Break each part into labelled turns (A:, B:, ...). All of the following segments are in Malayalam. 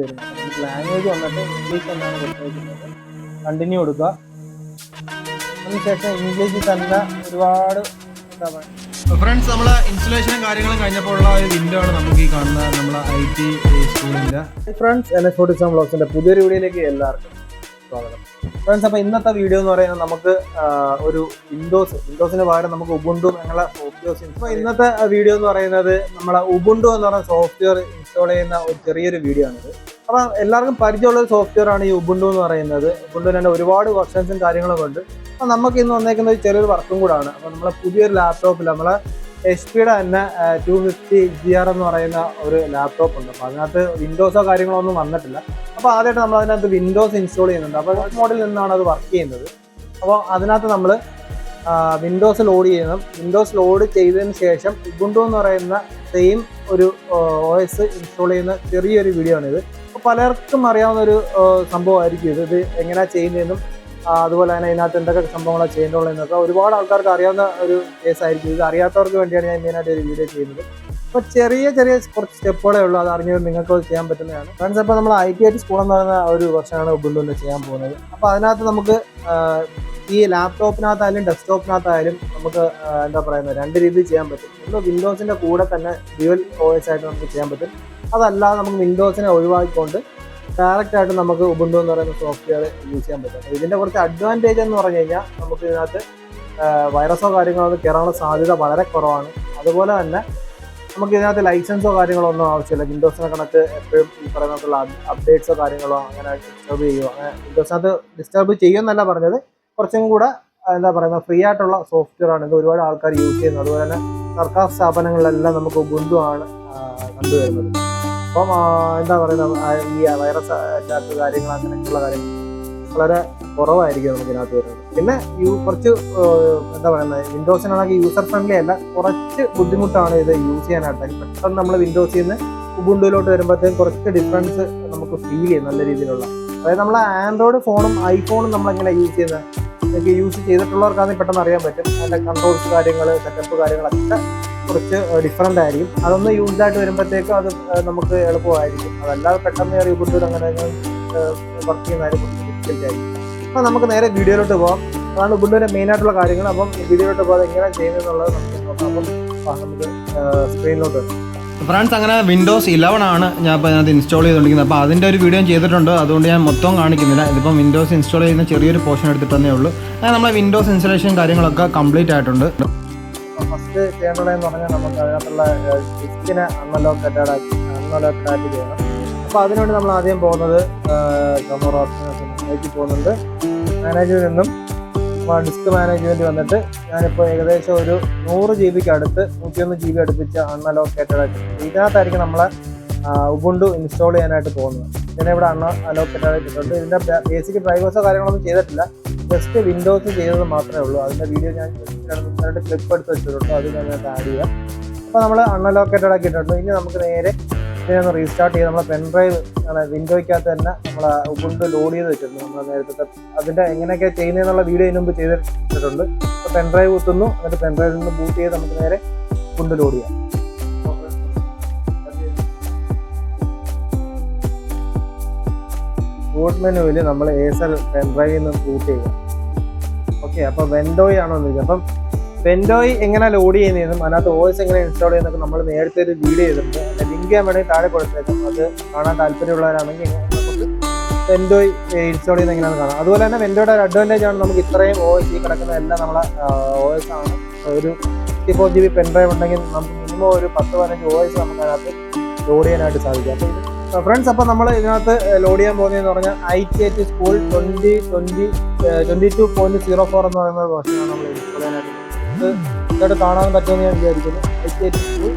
A: വരുന്നത് ലാംഗ്വേജ് വന്നിട്ട് ഇംഗ്ലീഷ് എന്നാണ് കൊടുത്തേക്കുന്നത്. കണ്ടിന്യൂ കൊടുക്കുക. അതിനുശേഷം ഇംഗ്ലീഷിൽ തന്നെ ഒരുപാട് എന്താ പറയുക
B: ഫ്രണ്ട്സ് നമ്മളെ ഇൻസ്റ്റലേഷനും കാര്യങ്ങളും കഴിഞ്ഞപ്പോൾ ഉള്ള ഒരു വിൻഡോ ആണ് നമുക്ക് ഈ കാണുന്ന നമ്മളെ ഐ ടി സ്കൂളിന്റെ
A: friends N S forty seven ബ്ലോഗ്സിന്റെ പുതിയൊരു വീഡിയോയിലേക്ക് എല്ലാവർക്കും സ്വാഗതം. ഫ്രണ്ട്സ് അപ്പോൾ ഇന്നത്തെ വീഡിയോ എന്ന് പറയുന്നത് നമുക്ക് ഒരു വിൻഡോസ് വിൻഡോസിന് പകരം നമുക്ക് ഉബുണ്ടു എന്നുള്ള സോഫ്റ്റ്വെയർ ഇപ്പോൾ ഇന്നത്തെ വീഡിയോ എന്ന് പറയുന്നത് നമ്മളെ ഉബുണ്ടു എന്ന് പറയുന്ന സോഫ്റ്റ്വെയർ ഇൻസ്റ്റാൾ ചെയ്യുന്ന ഒരു ചെറിയൊരു വീഡിയോ ആണിത്. അപ്പം എല്ലാവർക്കും പരിചയമുള്ള ഒരു സോഫ്റ്റ്വെയർ ആണ് ഈ ഉബുണ്ടു എന്ന് പറയുന്നത്. ഉബുണ്ടുവിന് തന്നെ ഒരുപാട് ഓപ്ഷൻസും കാര്യങ്ങളൊക്കെ ഉണ്ട്. അപ്പം നമുക്ക് ഇന്ന് വന്നേക്കുന്ന ഒരു ചെറിയൊരു വർക്കും കൂടാണ്. അപ്പം നമ്മളെ പുതിയൊരു ലാപ്ടോപ്പിൽ നമ്മളെ എച്ച് പിയുടെ തന്നെ ടു ഫിഫ്റ്റി ജി ആർ എന്ന് പറയുന്ന ഒരു ലാപ്ടോപ്പ് ഉണ്ട്. അപ്പോൾ അതിനകത്ത് വിൻഡോസോ കാര്യങ്ങളോ ഒന്നും വന്നിട്ടില്ല. അപ്പോൾ ആദ്യമായിട്ട് നമ്മൾ അതിനകത്ത് വിൻഡോസ് ഇൻസ്റ്റാൾ ചെയ്യുന്നുണ്ട്. അപ്പോൾ മോഡിൽ നിന്നാണ് അത് വർക്ക് ചെയ്യുന്നത്. അപ്പോൾ അതിനകത്ത് നമ്മൾ വിൻഡോസ് ലോഡ് ചെയ്യണം വിൻഡോസ് ലോഡ് ചെയ്തതിന് ശേഷം ഉബുണ്ടു എന്ന് പറയുന്ന സെയിം ഒരു ഒ എസ് ഇൻസ്റ്റാൾ ചെയ്യുന്ന ചെറിയൊരു വീഡിയോ ആണിത്. അപ്പോൾ പലർക്കും അറിയാവുന്ന ഒരു സംഭവമായിരിക്കും ഇത്. ഇത് എങ്ങനെയാണ് ചെയ്യുന്നതെന്നും അതുപോലെ തന്നെ ഇതിനകത്ത് എന്തൊക്കെ സംഭവങ്ങളാണ് ചെയ്യേണ്ടതെന്നൊക്കെ ഒരുപാട് ആൾക്കാർക്ക് അറിയാവുന്ന ഒരു കേസ് ആയിരിക്കും. ഇത് അറിയാത്തവർക്ക് വേണ്ടിയാണ് ഞാൻ മെയിനായിട്ട് ഒരു വീഡിയോ ചെയ്യുന്നത്. അപ്പോൾ ചെറിയ ചെറിയ കുറച്ച് സ്റ്റെപ്പുകളേ ഉള്ളൂ. അത് അറിഞ്ഞത് നിങ്ങൾക്ക് ചെയ്യാൻ പറ്റുന്നതാണ്. ഫ്രണ്ട്സ് അപ്പോൾ നമ്മൾ I T I T school എന്ന് പറയുന്ന ഒരു വർഷമാണ് ഉബുണ്ടുവിൽ ചെയ്യാൻ പോകുന്നത്. അപ്പോൾ അതിനകത്ത് നമുക്ക് ഈ ലാപ്ടോപ്പിനകത്തായാലും ഡെസ്ക്ടോപ്പിനകത്തായാലും നമുക്ക് എന്താ പറയുന്നത് രണ്ട് രീതിയിൽ ചെയ്യാൻ പറ്റും. ഒന്ന് വിൻഡോസിന്റെ കൂടെ തന്നെ ഡ്യുവൽ ഒ എസ് ആയിട്ട് നമുക്ക് ചെയ്യാൻ പറ്റും. അതല്ലാതെ നമുക്ക് വിൻഡോസിനെ ഒഴിവാക്കിക്കൊണ്ട് ഡയറക്റ്റ് ആയിട്ട് നമുക്ക് ഉബുണ്ടു എന്ന് പറയുന്ന സോഫ്റ്റ്വെയർ യൂസ് ചെയ്യാൻ പറ്റും. അപ്പോൾ ഇതിന്റെ കുറച്ച് അഡ്വാന്റേജ് എന്ന് പറഞ്ഞു കഴിഞ്ഞാൽ നമുക്ക് ഇതിനകത്ത് വൈറസോ കാര്യങ്ങളോ ഒന്നും കയറാനുള്ള സാധ്യത വളരെ കുറവാണ്. അതുപോലെ തന്നെ നമുക്ക് ഇതിനകത്ത് ലൈസൻസോ കാര്യങ്ങളോ ഒന്നും ആവശ്യമില്ല. വിൻഡോസിനെ കണക്ക് എപ്പോഴും ഈ പറയുന്ന അപ്ഡേറ്റ്സോ കാര്യങ്ങളോ അങ്ങനെ ഡിസ്റ്റർബ് ചെയ്യുമോ അങ്ങനെ വിൻഡോസിനകത്ത് ഡിസ്റ്റർബ് ചെയ്യുമെന്നല്ല പറഞ്ഞത്. കുറച്ചും കൂടെ എന്താ പറയുക ഫ്രീ ആയിട്ടുള്ള സോഫ്റ്റ്വെയർ ആണ് ഇത് ഒരുപാട് ആൾക്കാർ യൂസ് ചെയ്യുന്നത്. അതുപോലെ തന്നെ സർക്കാർ സ്ഥാപനങ്ങളിലെല്ലാം നമുക്ക് ഉബുന്തു ആണ് കണ്ടുവരുന്നത്. അപ്പം എന്താ പറയുക ഈ വൈറസ് അറ്റാക്ക് കാര്യങ്ങൾ അങ്ങനെയൊക്കെയുള്ള കാര്യങ്ങൾ വളരെ കുറവായിരിക്കും നമുക്ക് ഇതിനകത്ത് വരുന്നത്. പിന്നെ യു കുറച്ച് എന്താ പറയുന്നത് വിൻഡോസിനാണെങ്കിൽ യൂസർ ഫ്രണ്ട്ലി അല്ല കുറച്ച് ബുദ്ധിമുട്ടാണ് ഇത് യൂസ് ചെയ്യാനായിട്ട്. പെട്ടെന്ന് നമ്മൾ വിൻഡോസിൽ നിന്ന് ഉബുണ്ടുവിലോട്ട് വരുമ്പോഴത്തേക്കും കുറച്ച് ഡിഫറൻസ് നമുക്ക് ഫീൽ ചെയ്യും നല്ല രീതിയിലുള്ള. അതായത് നമ്മൾ ആൻഡ്രോയിഡ് ഫോണും ഐഫോണും നമ്മളെങ്ങനെ യൂസ് ചെയ്യുന്നത്? എനിക്ക് യൂസ് ചെയ്തിട്ടുള്ളവർക്കാണെങ്കിൽ പെട്ടെന്ന് അറിയാൻ പറ്റും. അതിന്റെ കൺട്രോൾസ് കാര്യങ്ങൾ സെറ്റപ്പ് കാര്യങ്ങളൊക്കെ കുറച്ച് ഡിഫറെന്റ് ആയിരിക്കും. അതൊന്ന് യൂസ്ഡ് ആയിട്ട് വരുമ്പോഴത്തേക്കും അത് നമുക്ക് എളുപ്പമായിരിക്കും. അതല്ലാതെ പെട്ടെന്ന് കയറി ഉബുണ്ടുവിൽ അങ്ങനെ വർക്ക് ചെയ്യുന്ന കാര്യം കുറച്ച് ഡിഫിക്കൽട്ട് ആയിരിക്കും. അപ്പോൾ നമുക്ക് നേരെ വീഡിയോയിലോട്ട് പോകാം അതാണ് ഉബുണ്ടുവിന്റെ മെയിൻ ആയിട്ടുള്ള കാര്യങ്ങൾ. അപ്പം വീഡിയോയിലോട്ട് പോകാതെ എങ്ങനെ ചെയ്യുന്നത് എന്നുള്ളത് നമുക്ക് നോക്കാം. അപ്പം നമുക്ക് സ്ക്രീനിലോട്ട്
B: ഫ്രണ്ട്സ് അങ്ങനെ വിൻഡോസ് ഇലവൻ ആണ് ഞാൻ ഇപ്പോൾ അതിനകത്ത് ഇൻസ്റ്റാൾ ചെയ്തുകൊണ്ടിരിക്കുന്നത് അപ്പോൾ അതിന്റെ ഒരു വീഡിയോ ചെയ്തിട്ടുണ്ട്. അതുകൊണ്ട് ഞാൻ മൊത്തം കാണിക്കുന്നില്ല. ഇതിപ്പം വിൻഡോസ് ഇൻസ്റ്റാൾ ചെയ്യുന്ന ചെറിയൊരു പോർഷൻ എടുത്തിട്ട് തന്നെ ഉള്ളൂ. അങ്ങനെ നമ്മളെ വിൻഡോസ് ഇൻസ്റ്റലേഷൻ കാര്യങ്ങളൊക്കെ കംപ്ലീറ്റ് ആയിട്ടുണ്ട്.
A: ഫസ്റ്റ് ചെയ്യേണ്ടതെന്ന് പറഞ്ഞാൽ നമുക്ക് അതിനകത്തുള്ള ഡിസ്കിനെ അൺലോക്കഡ് ആയിട്ട് ചെയ്യണം. അപ്പോൾ അതിനുവേണ്ടി നമ്മൾ ആദ്യം പോകുന്നത് കമോർ ഓപ്ഷൻസിലേക്ക് പോകുന്നുണ്ട്. മാനേജിൽ നിന്നും ഡിസ്ക് മാനേജ്മെന്റ് വന്നിട്ട് ഞാനിപ്പോൾ ഏകദേശം ഒരു നൂറ് ജി ബിക്ക് അടുത്ത് നൂറ്റിയൊന്ന് ജി ബി അടുപ്പിച്ച് അൺഅലോക്കേറ്റഡ് ആയിട്ട് ഇതിനകത്തായിരിക്കും നമ്മളെ ഉബുണ്ടു ഇൻസ്റ്റാൾ ചെയ്യാനായിട്ട് പോകുന്നത്. ഇതിനെ ഇവിടെ അണ്ണ അലോക്കേറ്റഡ് ആയിട്ടുണ്ട് ഇതിന്റെ ബേസിക് ഡ്രൈവേഴ്സോ കാര്യങ്ങളൊന്നും ചെയ്തിട്ടില്ല. ജസ്റ്റ് വിൻഡോസ് ചെയ്തത് മാത്രമേ ഉള്ളൂ. അതിന്റെ വീഡിയോ ഞാൻ ക്ലിപ്പ് എടുത്ത് വെച്ചിട്ടുണ്ട്. അത് ഞാൻ ആഡ് ചെയ്യാം. അപ്പോൾ നമ്മൾ അൺഅലോക്കേറ്റഡ് ആക്കിയിട്ടുണ്ട്. ഇനി നമുക്ക് നേരെ ഇതിനെ ഒന്ന് റീസ്റ്റാർട്ട് ചെയ്ത് നമ്മളെ പെൻഡ്രൈവ് വിൻഡോയ്ക്കകത്ത് തന്നെ നമ്മൾ ഉബുണ്ട് ലോഡ് ചെയ്ത് വെച്ചിട്ടുണ്ട് നമ്മൾ നേരത്തെ അതിന്റെ എങ്ങനെയൊക്കെ ചെയ്യുന്നതെന്നുള്ള വീഡിയോ ഇതിനു മുമ്പ് ചെയ്തിട്ടുണ്ട് അപ്പോൾ പെൻഡ്രൈവ് കുത്തുന്നു. എന്നിട്ട് പെൻഡ്രൈവിൽ നിന്ന് ബൂട്ട് ചെയ്ത് നമുക്ക് നേരെ ഉബുണ്ട് ലോഡ് ചെയ്യാം. ബൂട്ട് മെനുവിൽ നമ്മൾ ഏസർ പെൻഡ്രൈവിൽ നിന്ന് ബൂട്ട് ചെയ്യുക. ഓക്കെ അപ്പോൾ വെൻഡോയ് ആണോ എന്ന് ചോദിച്ചത് അപ്പം വെൻഡോയ് എങ്ങനെ ലോഡ് ചെയ്യുന്നതെന്നും അതിനകത്ത് ഓയിസ് എങ്ങനെ ഇൻസ്റ്റാൾ ചെയ്യുന്നതൊക്കെ നമ്മൾ നേരത്തെ ഒരു വീഡിയോ ചെയ്തിട്ടുണ്ട്. ഞാൻ വേണമെങ്കിൽ താഴെ കൊടുത്തേക്കാം. അത് കാണാൻ താല്പര്യമുള്ളവരാണെങ്കിൽ വെൻഡോയ് ഇൻസ്റ്റാൾ ചെയ്യുന്ന എങ്ങനെയാണെന്ന് കാണാം. അതുപോലെ തന്നെ വെൻഡോയുടെ ഒരു അഡ്വാന്റേജ് ആണ് നമുക്ക് ഇത്രയും ഓയിസ് ഈ കിടക്കുന്ന എല്ലാം നമ്മളെ ഓയിസ് ആണ്. ഒരു sixty four G B pendrive ഉണ്ടെങ്കിൽ നമുക്ക് മിനിമം ഒരു പത്ത് പതിനഞ്ച് ഓയിസ് നമുക്ക് അതിനകത്ത് ലോഡ് ചെയ്യാനായിട്ട് സാധിക്കും. അപ്പോൾ ഫ്രണ്ട്സ് അപ്പോൾ നമ്മൾ ഇതിനകത്ത് ലോഡ് ചെയ്യാൻ പോകുന്നതെന്ന് പറഞ്ഞാൽ I T I T school twenty twenty twenty two point zero four എന്ന് പറയുന്ന വേർഷനാണ് നമ്മൾ ഇൻസ്റ്റാൾ ചെയ്യാനായിട്ട്. ഇത് ഇതായിട്ട് കാണാൻ പറ്റുമെന്ന് ഞാൻ വിചാരിക്കുന്നു. I T I T school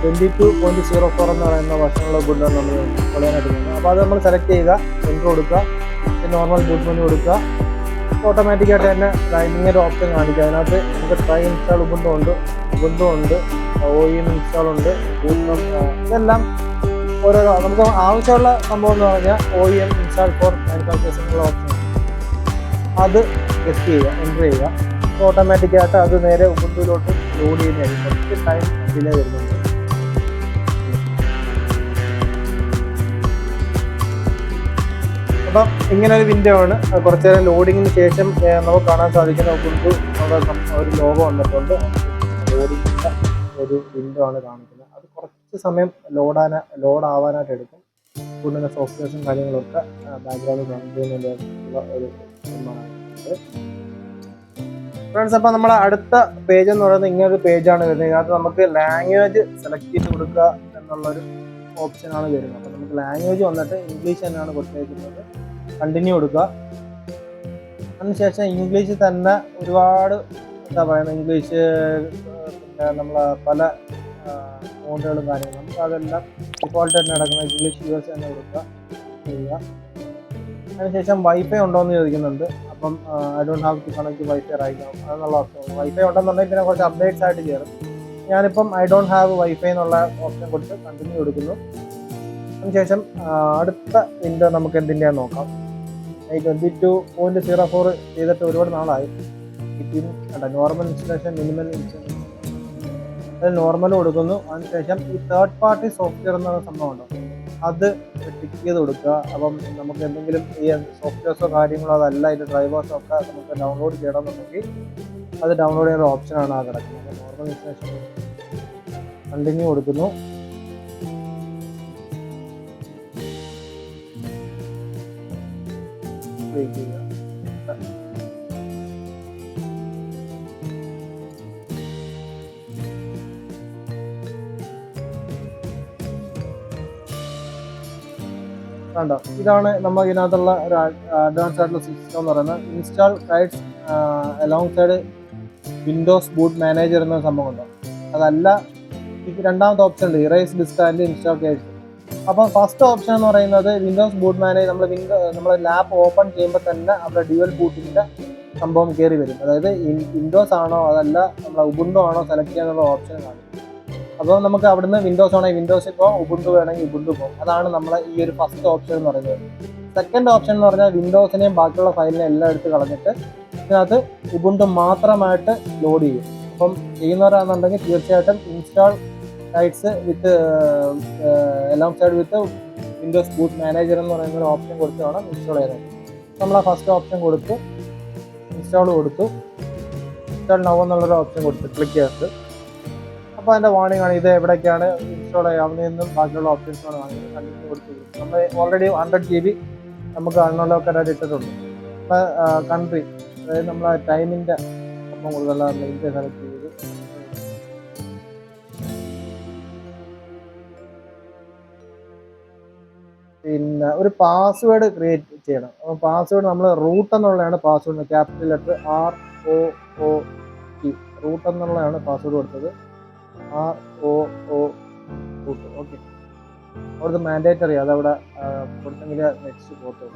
A: twenty two point zero four എന്ന് പറയുന്ന വർഷനുള്ള ബുഡാണ് നമ്മൾ കൊള്ളയാനായിട്ട് പോകുന്നത് അപ്പോൾ അത് നമ്മൾ സെലക്ട് ചെയ്യുക എൻട്രി കൊടുക്കുക നോർമൽ ബൂട്ട് മണി കൊടുക്കുക. ഓട്ടോമാറ്റിക്കായിട്ട് തന്നെ ഇങ്ങനെ ഓപ്ഷൻ കാണിക്കുക അതിനകത്ത് നമുക്ക് ട്രൈ ഇൻസ്റ്റാൾ ഉബുണ്ടും ഉണ്ട് ഉബുണ്ടും ഉണ്ട് ഒ എം ഇൻസ്റ്റാൾ ഉണ്ട് ഇതെല്ലാം ഓരോ നമുക്ക് ആവശ്യമുള്ള സംഭവം എന്ന് പറഞ്ഞാൽ ഒ എം ഇൻസ്റ്റാൾ ഫോർ മാനുഫാക്ചേഴ്സിനുള്ള ഓപ്ഷൻ അത് ടെസ്റ്റ് ചെയ്യുക എന്റർ ചെയ്യുക. ഓട്ടോമാറ്റിക്കായിട്ട് അത് നേരെ ഉബുണ്ടുവിലോട്ട് ലോഡ് ചെയ്യുന്നതായിരിക്കും കുറച്ച് ടൈം ഡിലേ വരുന്നുണ്ട്. അപ്പം ഇങ്ങനെ ഒരു വിൻഡോ ആണ് കുറച്ച് നേരം ലോഡിങ്ങിന് ശേഷം നമുക്ക് കാണാൻ സാധിക്കുന്ന ഉബുണ്ടു ഒരു ലോഗോ വന്നിട്ടുണ്ട്. ലോഡിങ്ങിന്റെ ഒരു വിൻഡോ ആണ് കാണിക്കുന്നത്. അത് കുറച്ച് സമയം ലോഡാന ലോഡാവാനായിട്ട് എടുക്കും. ഉബുണ്ടിന്റെ സോഫ്റ്റ്വെയർസും കാര്യങ്ങളൊക്കെ ബാക്ക്ഗ്രൗണ്ട് കാണിക്കുന്നതിന്റെ ഒരു ഫ്രണ്ട്സ് അപ്പോൾ നമ്മുടെ അടുത്ത പേജ് എന്ന് പറയുന്നത് ഇങ്ങനൊരു പേജാണ് വരുന്നത്. ഇതിനകത്ത് നമുക്ക് ലാംഗ്വേജ് സെലക്ട് ചെയ്ത് കൊടുക്കുക എന്നുള്ളൊരു ഓപ്ഷനാണ് വരുന്നത്. അപ്പോൾ നമുക്ക് ലാംഗ്വേജ് വന്നിട്ട് ഇംഗ്ലീഷ് തന്നെയാണ് കൊടുത്തേക്കുന്നത്. കണ്ടിന്യൂ കൊടുക്കുക. അതിനുശേഷം ഇംഗ്ലീഷ് തന്നെ ഒരുപാട് എന്താ പറയുന്നത്? ഇംഗ്ലീഷ് പിന്നെ നമ്മൾ പല ഫോണുകളും കാര്യങ്ങളും നമുക്ക് അതെല്ലാം ഡിഫോൾട്ട് തന്നെ നടക്കുന്ന ഇംഗ്ലീഷ് യൂസ് തന്നെ കൊടുക്കുക. ചെയ്യുക. അതിനുശേഷം വൈഫൈ ഉണ്ടോ എന്ന് ചോദിക്കുന്നുണ്ട്. അപ്പം I don't have to connect wifi right അതെന്നുള്ള option wifi ഉണ്ടെന്നുണ്ടെങ്കിൽ പിന്നെ കുറച്ച് അപ്ഡേറ്റ്സ് ആയിട്ട് കയറും ഞാനിപ്പം ഐ ഡോണ്ട് ഹാവ് വൈഫൈ എന്നുള്ള ഓപ്ഷൻ കൊടുത്ത് കണ്ടിന്യൂ കൊടുക്കുന്നു. അതിനുശേഷം അടുത്ത വിൻഡോ നമുക്ക് എന്തിന്റെയാന്ന് നോക്കാം. I twenty two point zero four ചെയ്തിട്ട് ഒരുപാട് നാളായി. ഇപ്പം അല്ല normal installation minimal installation normal കൊടുക്കുന്നു. അതിനുശേഷം ഈ തേർഡ് പാർട്ടി സോഫ്റ്റ്വെയർ എന്ന സംഭവം ഉണ്ടോ? അത് ടിക്ക് ചെയ്ത് കൊടുക്കുക. അപ്പം നമുക്ക് എന്തെങ്കിലും ഈ സോഫ്റ്റ്വെയർസോ കാര്യങ്ങളോ അതല്ല ഇതിന്റെ ഡ്രൈവേഴ്സോ ഒക്കെ നമുക്ക് ഡൗൺലോഡ് ചെയ്യണമെന്നുണ്ടെങ്കിൽ അത് ഡൗൺലോഡ് ചെയ്യുന്ന ഓപ്ഷനാണ് ആ കിടക്കുന്നത്. നോർമൽ ഇൻസ്റ്റേഷൻ കണ്ടിന്യൂ കൊടുക്കുന്നു. വെയിറ്റ് ചെയ്യുക. കണ്ടോ? ഇതാണ് നമ്മൾ ഇതിനകത്തുള്ള ഒരു അഡ്വാൻസ് ആയിട്ടുള്ള സിസ്റ്റം എന്ന് പറയുന്നത്. Install guides alongside Windows boot manager എന്ന സംഭവം ഉണ്ടോ അതല്ല രണ്ടാമത്തെ ഓപ്ഷൻ ഉണ്ട് erase disk and install guides അപ്പോൾ ഫസ്റ്റ് ഓപ്ഷൻ എന്ന് പറയുന്നത് വിൻഡോസ് ബൂട്ട് മാനേജ് നമ്മൾ വിൻഡോ നമ്മൾ ലാപ്പ് ഓപ്പൺ ചെയ്യുമ്പോൾ തന്നെ അവിടെ ഡ്യുവൽ ബൂട്ടിന്റെ സംഭവം കയറി വരും. അതായത് വിൻഡോസ് ആണോ അതല്ല നമ്മൾ ഉബുണ്ടോ ആണോ സെലക്ട് ചെയ്യാനുള്ള ഓപ്ഷൻ കാണും അപ്പോൾ നമുക്ക് അവിടുന്ന് വിൻഡോസ് ആണെങ്കിൽ വിൻഡോസിൽ പോകും ഉബുണ്ടു വേണമെങ്കിൽ ഉബുണ്ടു പോകും അതാണ് നമ്മളെ ഈ ഒരു ഫസ്റ്റ് ഓപ്ഷൻ എന്ന് പറയുന്നത്. സെക്കൻഡ് ഓപ്ഷൻ എന്ന് പറഞ്ഞാൽ വിൻഡോസിനെയും ബാക്കിയുള്ള ഫയലിനെ എല്ലാം എടുത്ത് കളഞ്ഞിട്ട് ഇതിനകത്ത് ഉബുണ്ടു മാത്രമായിട്ട് ലോഡ് ചെയ്യും. അപ്പം ചെയ്യുന്നവരാണെന്നുണ്ടെങ്കിൽ തീർച്ചയായിട്ടും ഇൻസ്റ്റാൾ സൈറ്റ്സ് വിത്ത് എല്ലാം side with Windows boot manager എന്ന് പറയുന്ന ഒരു ഓപ്ഷൻ കൊടുത്ത് വേണം ഇൻസ്റ്റാൾ ചെയ്യാനായിട്ട്. നമ്മൾ ആ ഫസ്റ്റ് ഓപ്ഷൻ കൊടുത്തു ഇൻസ്റ്റാൾ കൊടുത്തു. ഇൻസ്റ്റാൾ നോവെന്നുള്ളൊരു ഓപ്ഷൻ കൊടുത്തു ക്ലിക്ക് ചെയ്തിട്ട്. അപ്പോൾ അതിന്റെ വാണിംഗ് ആണ്. ഇത് എവിടേക്കാണ് ഇൻസ്റ്റാൾ ചെയ്യാവുന്നതെന്നും ബാക്കിയുള്ള ഓപ്ഷൻസാണ് വാങ്ങിയത് കണ്ടിട്ട് നമ്മൾ ഓൾറെഡി ഹൺഡ്രഡ് ജി ബി നമുക്ക് അൺലോക്ക് ആയിട്ട് ഇട്ടിട്ടുണ്ട്. അപ്പോൾ കൺട്രി അതായത് നമ്മളെ ടൈമിന്റെ സംഭവം കൂടുതലാണ് ഇന്ത്യ സെലക്ട് ചെയ്ത്. പിന്നെ ഒരു പാസ്വേഡ് ക്രിയേറ്റ് ചെയ്യണം. അപ്പോൾ പാസ്വേഡ് നമ്മൾ റൂട്ട് എന്നുള്ളതാണ് password capital letter R O O root എന്നുള്ളതാണ് പാസ്വേഡ് കൊടുത്തത്. ആർ ഒ ഒ കൂട്ടും ഓക്കെ. അവിടുത്തെ മാൻഡേറ്ററി അതവിടെ കൊടുത്തെങ്കിൽ നെക്സ്റ്റ് പോകത്തുള്ളൂ.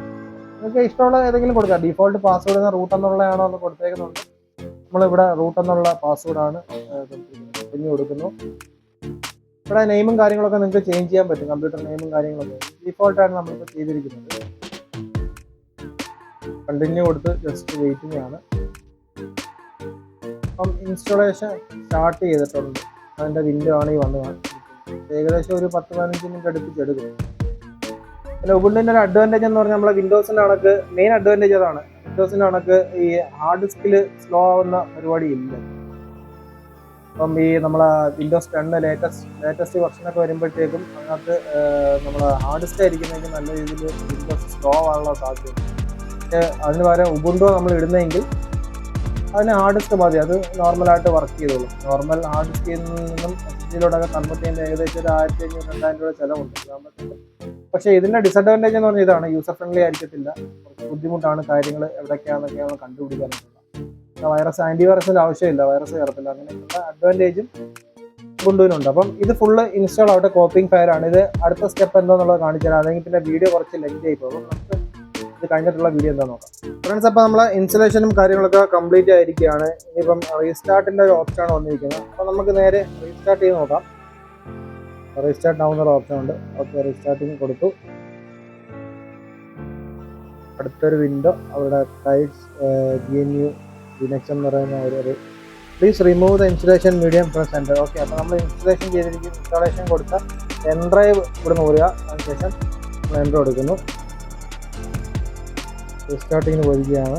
A: നിങ്ങൾക്ക് ഇഷ്ടമുള്ള ഏതെങ്കിലും കൊടുക്കാം. ഡിഫോൾട്ട് പാസ്വേഡ് റൂട്ട് എന്നുള്ളതാണോ എന്ന് കൊടുത്തേക്കുന്നുണ്ട്. നമ്മളിവിടെ റൂട്ട് എന്നുള്ള പാസ്വേഡാണ് കണ്ടിന്യൂ കൊടുക്കുന്നു. ഇവിടെ നെയിമും കാര്യങ്ങളൊക്കെ നിങ്ങൾക്ക് ചേഞ്ച് ചെയ്യാൻ പറ്റും. കമ്പ്യൂട്ടർ നെയിമും കാര്യങ്ങളൊക്കെ. ഡിഫോൾട്ടാണ് നമ്മളിപ്പോൾ ചെയ്തിരിക്കുന്നത്. കണ്ടിന്യൂ കൊടുത്ത് ജസ്റ്റ് വെയിറ്റിംഗ് ആണ്. അപ്പം ഇൻസ്റ്റലേഷൻ സ്റ്റാർട്ട് ചെയ്തിട്ടുണ്ട്. അതിന്റെ വിൻഡോ ആണ് ഈ വന്ന് ഏകദേശം ഒരു പത്ത് പതിനഞ്ച് മിനിറ്റ് അടുപ്പിച്ചെടുക്കും പിന്നെ ഉബുണ്ടിന്റെ ഒരു അഡ്വാന്റേജ് എന്ന് പറഞ്ഞാൽ നമ്മളെ വിൻഡോസിന്റെ കണക്ക് മെയിൻ അഡ്വാന്റേജ് അതാണ് വിൻഡോസിന്റെ കണക്ക് ഈ ഹാർഡ് ഡിസ്കിൽ സ്ലോ ആവുന്ന പരിപാടി ഇല്ല. അപ്പം ഈ നമ്മളെ വിൻഡോസ് ടെണ്ണ് ലേറ്റസ്റ്റ് ലേറ്റസ്റ്റ് വെർഷനൊക്കെ വരുമ്പോഴത്തേക്കും അതിനകത്ത് നമ്മളെ ഹാർഡ് ഡിസ്ക് ആയിരിക്കുന്നതെങ്കിൽ നല്ല രീതിയിൽ വിൻഡോസ് സ്ലോ ആവാനുള്ള സാധ്യത. പക്ഷേ അതിന് പകരം ഉബുണ്ടോ നമ്മൾ ഇടുന്നെങ്കിൽ അതിന് ഹാർഡ് ഡിസ്ക് മതി അത് നോർമലായിട്ട് വർക്ക് ചെയ്തോളും. നോർമൽ ഹാർഡ് ഡിസ്കിൽ നിന്നും എസ് ചെയ്യുന്ന ഏകദേശം ഒരു ആയിരത്തി അഞ്ഞൂറ് രണ്ടായിരം രൂപ ചിലവുണ്ട്. പക്ഷേ ഇതിന്റെ ഡിസഡ്വാന്റേജ് എന്ന് പറഞ്ഞാൽ ഇതാണ് യൂസർ ഫ്രണ്ട്ലി ആയിരിക്കത്തില്ല. കുറച്ച് ബുദ്ധിമുട്ടാണ് കാര്യങ്ങൾ എവിടേക്കാണെന്നൊക്കെയാണ് കണ്ടുപിടിക്കാനായിട്ടുള്ള വൈറസ് ആന്റി വൈറസിന്റെ ആവശ്യമില്ല. വൈറസ് കയറത്തില്ല അങ്ങനെയൊക്കെയുള്ള അഡ്വാന്റേജും കൊണ്ടുവരുന്നുണ്ട്. അപ്പം ഇത് ഫുള്ള് ഇൻസ്റ്റാൾ ആവട്ടെ കോപ്പിംഗ് ഫയലാണ് ഇത് അടുത്ത സ്റ്റെപ്പ് എന്താണെന്നുള്ളത് കാണിച്ചു തരാം അല്ലെങ്കിൽ പിന്നെ വീഡിയോ കുറച്ച് ലെങ്ത് ആയി പോകും. നമുക്ക് ഇത് കഴിഞ്ഞിട്ടുള്ള വീഡിയോ എന്താ നോക്കാം. ഫ്രണ്ട്സ് അപ്പോൾ നമ്മൾ ഇൻസ്റ്റലേഷനും കാര്യങ്ങളൊക്കെ കംപ്ലീറ്റ് ആയിരിക്കുകയാണ്. ഇനിയിപ്പം റീസ്റ്റാർട്ടിന്റെ ഒരു ഓപ്ഷനാണ് വന്നിരിക്കുന്നത്. അപ്പോൾ നമുക്ക് നേരെ റീസ്റ്റാർട്ട് ചെയ്ത് നോക്കാം. റീസ്റ്റാർട്ട് ആവുന്ന ഓപ്ഷൻ ഉണ്ട്. ഓക്കെ റീസ്റ്റാർട്ടിങ് കൊടുത്തു. അടുത്തൊരു വിൻഡോ അവിടെ ടൈറ്റ്സ് ജി എൻ യു ലിനക്സ് എന്ന് പറയുന്ന ഒരു please remove the installation medium from centre okay അപ്പോൾ നമ്മൾ ഇൻസ്റ്റലേഷൻ ചെയ്തിരിക്കുന്ന ഇൻസ്റ്റാളേഷൻ കൊടുത്ത എൻഡ്രൈവ് ഇവിടെ നിന്ന് അതിനുശേഷം നമ്മൾ എന്റർ കൊടുക്കുന്നു. റീസ്റ്റാർട്ടിങ്ങിന് വരികയാണ്.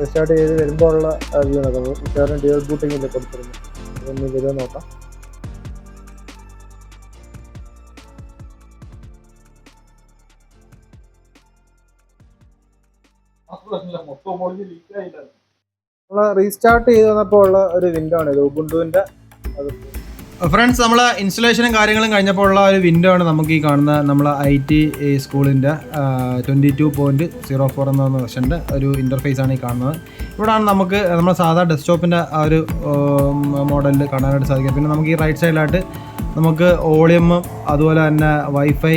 A: റിസ്റ്റാർട്ട് ചെയ്ത് വരുമ്പോൾ ഉള്ള വ്യൂ നടക്കുന്നത് മിക്കവാറും ബൂട്ടിംഗ് ബൂട്ടിങ്ങിൽ കൊടുത്തിരുന്നു. അതൊന്ന് വരുമോ നോക്കാം. റീസ്റ്റാർട്ട് ചെയ്ത് വന്നപ്പോൾ ഉള്ള ഒരു വിൻഡോ ആണ് ഇത്. ഉബുണ്ടുവിന്റെ അത്.
B: ഫ്രണ്ട്സ് നമ്മൾ ഇൻസ്റ്റലേഷനും കാര്യങ്ങളും കഴിഞ്ഞപ്പോൾ ഉള്ള ഒരു വിൻഡോ ആണ് നമുക്ക് ഈ കാണുന്ന നമ്മൾ ഐ ടി സ്കൂളിന്റെ twenty two point zero four എന്ന വെർഷന്റെ ഒരു ഇന്റർഫേസ് ആണ് ഈ കാണുന്നത്. ഇവിടെയാണ് നമുക്ക് നമ്മുടെ സാധാ ഡെസ്ക്ടോപ്പിന്റെ ആ ഒരു മോഡലിൽ കാണാനായിട്ട് സാധിക്കും പിന്നെ നമുക്ക് ഈ റൈറ്റ് സൈഡിലായിട്ട് നമുക്ക് ഓളിയമ്മും അതുപോലെ തന്നെ വൈഫൈ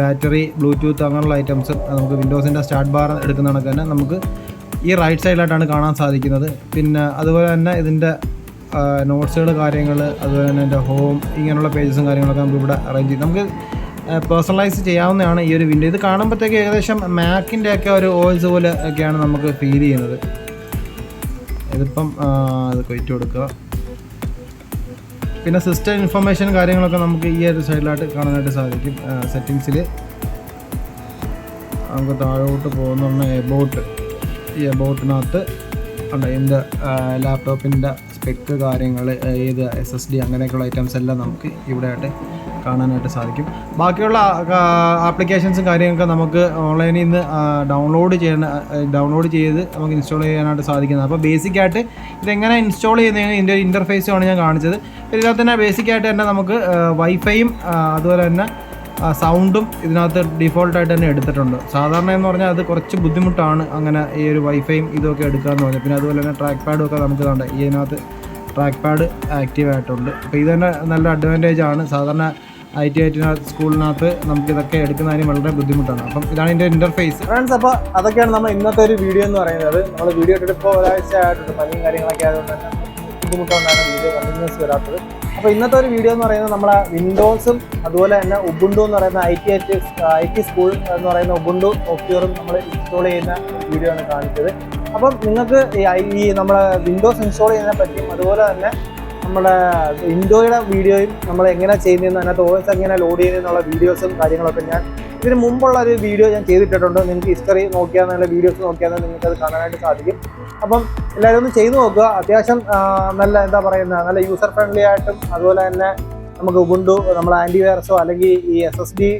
B: ബാറ്ററി ബ്ലൂടൂത്ത് അങ്ങനെയുള്ള ഐറ്റംസ് നമുക്ക് വിൻഡോസിന്റെ സ്റ്റാർട്ട് ബാർ എടുക്കുന്ന കണക്ക് തന്നെ നമുക്ക് ഈ റൈറ്റ് സൈഡിലായിട്ടാണ് കാണാൻ സാധിക്കുന്നത്. പിന്നെ അതുപോലെ തന്നെ ഇതിന്റെ നോട്ട്സുകൾ കാര്യങ്ങൾ അതുപോലെ തന്നെ എന്റെ ഹോം ഇങ്ങനെയുള്ള പേജസും കാര്യങ്ങളൊക്കെ നമുക്ക് ഇവിടെ അറേഞ്ച് ചെയ്യും നമുക്ക് പേഴ്സണലൈസ് ചെയ്യാവുന്നതാണ് ഈ ഒരു വിൻഡോ ഇത് കാണുമ്പോഴത്തേക്ക് ഏകദേശം മാക്കിന്റെ ഒക്കെ ഒരു ഓയിൽസ് പോലെ ഒക്കെയാണ് നമുക്ക് ഫീൽ ചെയ്യുന്നത്. ഇതിപ്പം അത് കൊയ്റ്റ് കൊടുക്കുക. പിന്നെ സിസ്റ്റം ഇൻഫർമേഷൻ കാര്യങ്ങളൊക്കെ നമുക്ക് ഈ ഒരു സൈഡിലായിട്ട് കാണാനായിട്ട് സാധിക്കും സെറ്റിങ്സിൽ നമുക്ക് താഴോട്ട് പോകുന്ന എബോട്ട് ഈ എബോട്ടിനകത്ത് ഉണ്ട് എന്റെ ലാപ്ടോപ്പിന്റെ സ്പെക്ക് കാര്യങ്ങൾ ഏത് എസ് എസ് ഡി അങ്ങനെയൊക്കെയുള്ള ഐറ്റംസ് എല്ലാം നമുക്ക് ഇവിടെ ആയിട്ട് കാണാനായിട്ട് സാധിക്കും. ബാക്കിയുള്ള ആപ്ലിക്കേഷൻസും കാര്യങ്ങളൊക്കെ നമുക്ക് ഓൺലൈനിൽ നിന്ന് ഡൗൺലോഡ് ചെയ്യണ ഡൗൺലോഡ് ചെയ്ത് നമുക്ക് ഇൻസ്റ്റാൾ ചെയ്യാനായിട്ട് സാധിക്കുന്നത്. അപ്പോൾ ബേസിക് ആയിട്ട് ഇതെങ്ങനെ ഇൻസ്റ്റാൾ ചെയ്യുന്നതിന് ഇതിന്റെ ഇന്റർഫേസുമാണ് ഞാൻ കാണിച്ചത്. ഇതിനകത്ത് തന്നെ ബേസിക്കായിട്ട് തന്നെ നമുക്ക് വൈഫൈയും അതുപോലെ തന്നെ സൗണ്ടും ഇതിനകത്ത് ഡിഫോൾട്ടായിട്ട് തന്നെ എടുത്തിട്ടുണ്ട്. സാധാരണ എന്ന് പറഞ്ഞാൽ അത് കുറച്ച് ബുദ്ധിമുട്ടാണ് അങ്ങനെ ഈ ഒരു വൈഫൈയും ഇതൊക്കെ എടുക്കുക എന്ന് പറഞ്ഞാൽ. പിന്നെ അതുപോലെ തന്നെ ട്രാക്ക് പാഡും ഒക്കെ നമുക്ക് കണ്ട ഇതിനകത്ത് ട്രാക്ക് പാഡ് ആക്റ്റീവ് ആയിട്ടുണ്ട്. അപ്പോൾ ഇത് തന്നെ നല്ല അഡ്വാന്റേജ് ആണ്. സാധാരണ ഐ ടി ഐ ടി സ്കൂളിനകത്ത് നമുക്ക് ഇതൊക്കെ എടുക്കുന്നതിന് വളരെ ബുദ്ധിമുട്ടാണ്. അപ്പം ഇതാണ് ഇതിന്റെ ഇന്റർഫേസ്
A: ഫ്രണ്ട്സ് അപ്പോൾ അതൊക്കെയാണ് നമ്മൾ ഇന്നത്തെ ഒരു വീഡിയോ എന്ന് പറയുന്നത്. നമ്മൾ വീഡിയോ ഇട്ടിട്ട് ഇപ്പോൾ ഒരാഴ്ച ആയിട്ടുണ്ട്. പനിയും കാര്യങ്ങളൊക്കെ ആയതുകൊണ്ട് തന്നെ ബുദ്ധിമുട്ടുകൊണ്ടാണ് വീഡിയോ കണ്ടിന്യൂസ് വരാത്തത്. അപ്പോൾ ഇന്നത്തെ ഒരു വീഡിയോ എന്ന് പറയുന്നത് നമ്മളെ വിൻഡോസും അതുപോലെ തന്നെ ഉബുണ്ടു എന്ന് പറയുന്ന I T I T school എന്ന് പറയുന്ന ഉബുണ്ടു സോഫ്റ്റ്വെയറും നമ്മൾ ഇൻസ്റ്റോൾ ചെയ്യുന്ന വീഡിയോ ആണ് കാണിച്ചത്. അപ്പം നിങ്ങൾക്ക് ഈ നമ്മളെ വിൻഡോസ് ഇൻസ്റ്റോൾ ചെയ്യുന്നതിനെ പറ്റിയും അതുപോലെ തന്നെ നമ്മുടെ വിൻഡോയുടെ വീഡിയോയും നമ്മൾ എങ്ങനെ ചെയ്യുന്നതെന്ന് അതിനകത്ത് ഓസ് എങ്ങനെ ലോഡ് ചെയ്യുന്നതെന്നുള്ള വീഡിയോസും കാര്യങ്ങളൊക്കെ ഞാൻ ഇതിന് മുമ്പുള്ള ഒരു വീഡിയോ ഞാൻ ചെയ്തിട്ടിട്ടുണ്ട്. നിങ്ങൾക്ക് ഹിസ്റ്ററി നോക്കിയാൽ നല്ല വീഡിയോസ് നോക്കിയാൽ നിങ്ങൾക്ക് അത് കാണാനായിട്ട് സാധിക്കും. അപ്പം എല്ലാവരും ഒന്ന് ചെയ്തു നോക്കുക. അത്യാവശ്യം നല്ല എന്താ പറയുന്നത് നല്ല യൂസർ ഫ്രണ്ട്ലി ആയിട്ടും അതുപോലെ തന്നെ നമുക്ക് ഉബുണ്ടു നമ്മൾ ആന്റിവൈറസോ അല്ലെങ്കിൽ ഈ എസ് എസ് ഡി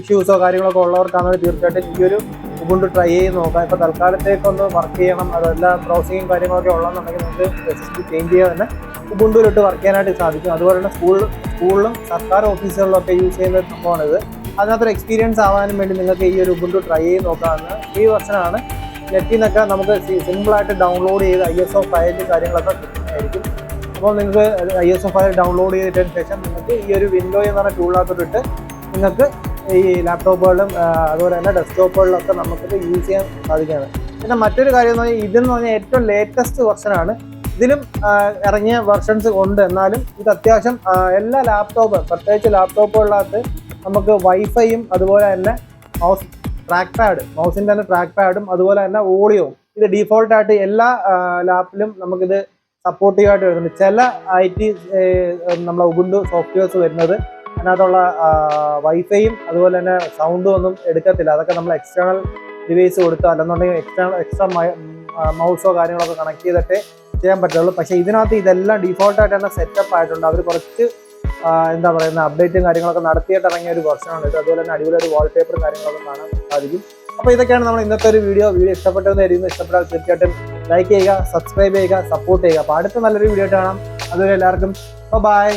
A: ഇഷ്യൂസോ കാര്യങ്ങളൊക്കെ ഉള്ളവർക്കാണെങ്കിൽ തീർച്ചയായിട്ടും ഈ ഒരു ഉബുണ്ടു ട്രൈ ചെയ്ത് നോക്കാം ഇപ്പോൾ തൽക്കാലത്തേക്കൊന്ന് വർക്ക് ചെയ്യണം. അതെല്ലാം ബ്രൗസിങ്ങും കാര്യങ്ങളൊക്കെ ഉള്ളതെന്നുണ്ടെങ്കിൽ നമുക്ക് എസ് എസ് ഡി ചേഞ്ച് ചെയ്യാതെ തന്നെ ഉബുണ്ടുവിലിട്ട് വർക്ക് ചെയ്യാനായിട്ട് സാധിക്കും. അതുപോലെ തന്നെ സ്കൂൾ സ്കൂളിലും സർക്കാർ ഓഫീസുകളിലൊക്കെ യൂസ് ചെയ്യുന്ന സംഭവമാണിത്. അതിനകത്തൊരു എക്സ്പീരിയൻസ് ആവാനും വേണ്ടി നിങ്ങൾക്ക് ഈ ഒരു ഉബുണ്ടു ട്രൈ ചെയ്ത് നോക്കാമെന്ന് ഈ വർഷനാണ് നെറ്റിൽ നിന്നൊക്കെ നമുക്ക് സിമ്പിളായിട്ട് ഡൗൺലോഡ് ചെയ്ത് ഐ എസ് ഒ ഫയലും കാര്യങ്ങളൊക്കെ കിട്ടുന്നതായിരിക്കും. അപ്പോൾ നിങ്ങൾക്ക് I S O file download ചെയ്തിട്ടതിന് ശേഷം നിങ്ങൾക്ക് ഈ ഒരു വിൻഡോ എന്ന് പറഞ്ഞ ടൂളിനകത്തോട്ടിട്ട് നിങ്ങൾക്ക് ഈ ലാപ്ടോപ്പുകളിലും അതുപോലെ തന്നെ ഡെസ്ക്ടോപ്പുകളിലൊക്കെ നമുക്ക് യൂസ് ചെയ്യാൻ സാധിക്കുകയാണ്. പിന്നെ മറ്റൊരു കാര്യം എന്ന് പറഞ്ഞാൽ ഇതെന്ന് പറഞ്ഞാൽ ഏറ്റവും ലേറ്റസ്റ്റ് വെർഷനാണ് ഇതിലും ഇറങ്ങിയ വെർഷൻസ് ഉണ്ട്. എന്നാലും ഇത് അത്യാവശ്യം എല്ലാ ലാപ്ടോപ്പ് പ്രത്യേകിച്ച് ലാപ്ടോപ്പുകളിനകത്ത് നമുക്ക് വൈഫൈയും അതുപോലെ തന്നെ മൗസ് ട്രാക്ക് പാഡ് മൗസിന്റെ തന്നെ ട്രാക്ക് പാഡും അതുപോലെ തന്നെ ഓഡിയോവും ഇത് ഡീഫോൾട്ടായിട്ട് എല്ലാ ലാപ്പിലും നമുക്കിത് സപ്പോർട്ടീവ് ആയിട്ട് വരുന്നുണ്ട്. ചില ഐ ടി നമ്മളെ ഉബുണ്ടു സോഫ്റ്റ്വെയർസ് വരുന്നത് അതിനകത്തുള്ള വൈഫൈയും അതുപോലെ തന്നെ സൗണ്ടും ഒന്നും എടുക്കത്തില്ല. അതൊക്കെ നമ്മൾ എക്സ്റ്റേണൽ ഡിവൈസ് കൊടുത്തോ അല്ലെന്നുണ്ടെങ്കിൽ എക്സ്റ്റേണൽ എക്സ്ട്രാ മൗസോ കാര്യങ്ങളൊക്കെ കണക്ട് ചെയ്തിട്ടേ ചെയ്യാൻ പറ്റുള്ളൂ. പക്ഷേ ഇതിനകത്ത് ഇതെല്ലാം ഡീഫോൾട്ടായിട്ട് തന്നെ സെറ്റപ്പ് ആയിട്ടുണ്ട്. അവർ കുറച്ച് എന്താ പറയുന്ന അപ്ഡേറ്റും കാര്യങ്ങളൊക്കെ നടത്തിയിട്ട് ഇറങ്ങിയ ഒരു വെർഷനാണ് ഇത്. അതുപോലെ തന്നെ അടിപൊളി ഒരു വാൾപേപ്പറും കാര്യങ്ങളൊക്കെ കാണാൻ സാധിക്കും. അപ്പോൾ ഇതൊക്കെയാണ് നമ്മൾ ഇന്നത്തെ ഒരു വീഡിയോ വീഡിയോ ഇഷ്ടപ്പെട്ടതെന്ന് കരുതുന്നു. ഇഷ്ടപ്പെട്ടാൽ തീർച്ചയായിട്ടും ലൈക്ക് ചെയ്യുക സബ്സ്ക്രൈബ് ചെയ്യുക സപ്പോർട്ട് ചെയ്യുക. അപ്പോൾ അടുത്ത നല്ലൊരു വീഡിയോ കാണാം. അതുവരെ എല്ലാവർക്കും ബൈ